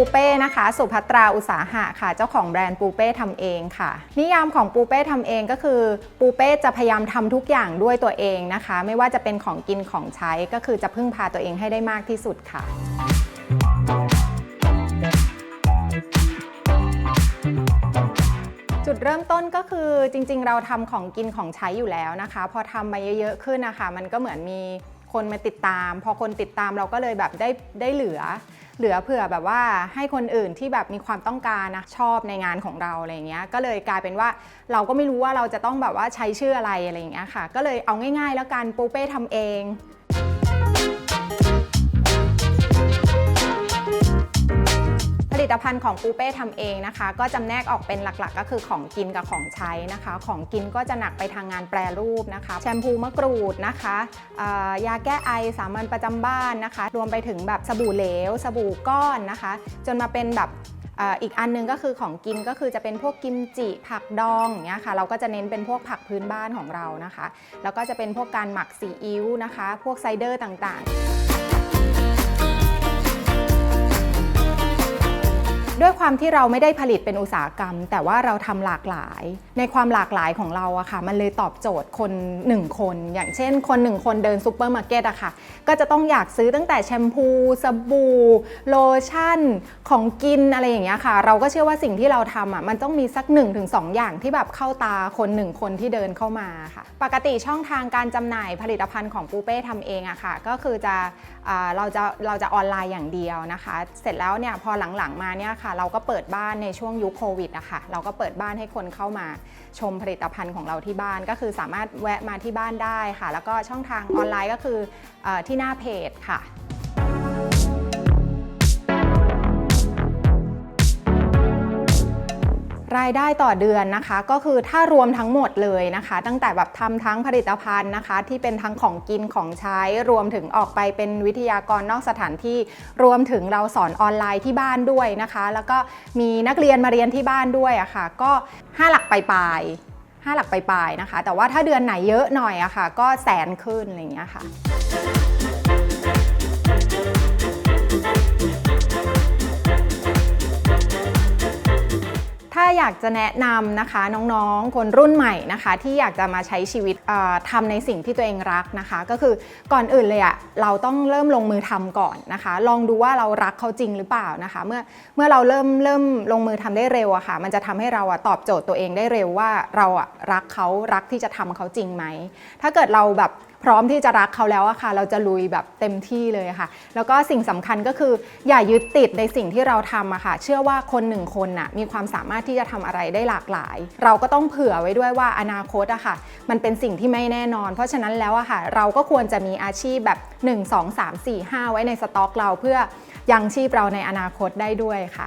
ปูเป้นะคะ สุภัตราอุตสาหะค่ะ เจ้าของแบรนด์ปูเป้ทำเองค่ะ นิยามของปูเป้ทำเองก็คือ ปูเป้จะพยายามทำทุกอย่างด้วยตัวเองนะคะ ไม่ว่าจะเป็นของกินของใช้ก็คือจะพึ่งพาตัวเองให้ได้มากที่สุดค่ะจุดเริ่มต้นก็คือจริงๆ เราทำของกินของใช้อยู่แล้วนะคะ พอทำมาเยอะๆขึ้นนะคะ มันก็เหมือนมีคนมาติดตาม พอคนติดตามเราก็เลยแบบได้ได้เหลือ เหลือเผื่อแบบว่าให้คนอื่นที่แบบมีความต้องการนะชอบในงานของเราอะไรเงี้ยก็เลยกลายเป็นว่าเราก็ไม่รู้ว่าเราจะต้องแบบว่าใช้ชื่ออะไรอะไรเงี้ยค่ะ ก็เลยเอาง่าย ๆ แล้วกันปูเป้ทำเอง ตภัณฑ์ของปูเป้ทำเองนะคะ ก็จำแนกออกเป็นหลักๆ ก็คือของกินกับของใช้นะคะ ของกินก็จะหนักไปทางงานแปรรูปนะคะ แชมพูมะกรูดนะคะเอ่อยาแก้ไอสามัญประจำบ้านนะคะ รวมไปถึงแบบสบู่เหลว สบู่ก้อนนะคะ จนมาเป็นแบบเอ่ออีกอันหนึงก็คือของกินก็คือจะเป็นพวกกิมจิผักดองอย่างเงี้ยค่ะเราก็จะเน้นเป็นพวกผักพื้นบ้านของเรานะคะ แล้วก็จะเป็นพวกการหมักซีอิ๊วนะคะ พวกไซเดอร์ต่างๆ ด้วยความที่เราไม่ได้ผลิตเป็นอุตสาหกรรม แต่ว่าเราทำหลากหลาย ในความหลากหลายของเราอะค่ะ มันเลยตอบโจทย์คน 1 คน อย่างเช่น คน1คนเดินซูเปอร์มาร์เก็ตอะค่ะ ก็จะต้องอยากซื้อตั้งแต่แชมพูสบู่โลชั่น ของกินอะไรอย่างเงี้ยค่ะ เราก็เชื่อว่าสิ่งที่เราทำอะมันต้องมีสัก1-2 อย่างที่แบบเข้าตาคนหนึ่งคนที่เดินเข้ามาค่ะ ปกติช่องทางการจำหน่ายผลิตภัณฑ์ของปูเป้ทำเองอะค่ะ ก็คือจะอ่าเราจะเราจะออนไลน์อย่างเดียวนะคะ เสร็จแล้วเนี่ยพอหลังๆมาเนี่ยค่ะเราก็เปิดบ้านในช่วงยุคโควิดนะคะเราก็เปิดบ้านให้คนเข้ามาชมผลิตภัณฑ์ของเราที่บ้าน ก็คือสามารถแวะมาที่บ้านได้ค่ะ แล้วก็ช่องทางออนไลน์ก็คืออที่หน้าเพจค่ะ รายได้ต่อเดือนนะคะ ก็คือถ้ารวมทั้งหมดเลยนะคะ ตั้งแต่แบบทำทั้งผลิตภัณฑ์นะคะ ที่เป็นทั้งของกินของใช้รวมถึงออกไปเป็นวิทยากรนอกสถานที่รวมถึงเราสอนออนไลน์ที่บ้านด้วยนะคะ แล้วก็มีนักเรียนมาเรียนที่บ้านด้วยอะค่ะ ก็ 5 หลักปลายๆ5หลักปลายๆนะคะ แต่ว่าถ้าเดือนไหนเยอะหน่อยอะค่ะ ก็แสนขึ้นอะไรอย่างเงี้ยค่ะ อยากจะแนะนำนะคะน้องๆ คนรุ่นใหม่นะคะ ที่อยากจะมาใช้ชีวิตทำในสิ่งที่ตัวเองรักนะคะ ก็คือก่อนอื่นเลยอะเราต้องเริ่มลงมือทำก่อนนะคะ ลองดูว่าเรารักเขาจริงหรือเปล่านะคะ เมื่อเมื่อเราเริ่มเริ่มลงมือทำได้เร็วอะค่ะ มันจะทำให้เราอะตอบโจทย์ตัวเองได้เร็วว่าเราอะรักเขารักที่จะทำเขาจริงไหมถ้าเกิดเราแบบพร้อมที่จะรักเขาแล้วอะค่ะ เราจะลุยแบบเต็มที่เลยค่ะ แล้วก็สิ่งสำคัญก็คืออย่ายึดติดในสิ่งที่เราทำอะค่ะ เชื่อว่าคนหนึ่งคนน่ะมีความสามารถที่จะทำอะไรได้หลากหลาย เราก็ต้องเผื่อไว้ด้วยว่าอนาคตอะค่ะ มันเป็นสิ่งที่ไม่แน่นอน เพราะฉะนั้นแล้วอะค่ะ เราก็ควรจะมีอาชีพแบบ 1 2 3 4 5 ไว้ในสต็อกเราเพื่อยังชีพเราในอนาคตได้ด้วยค่ะ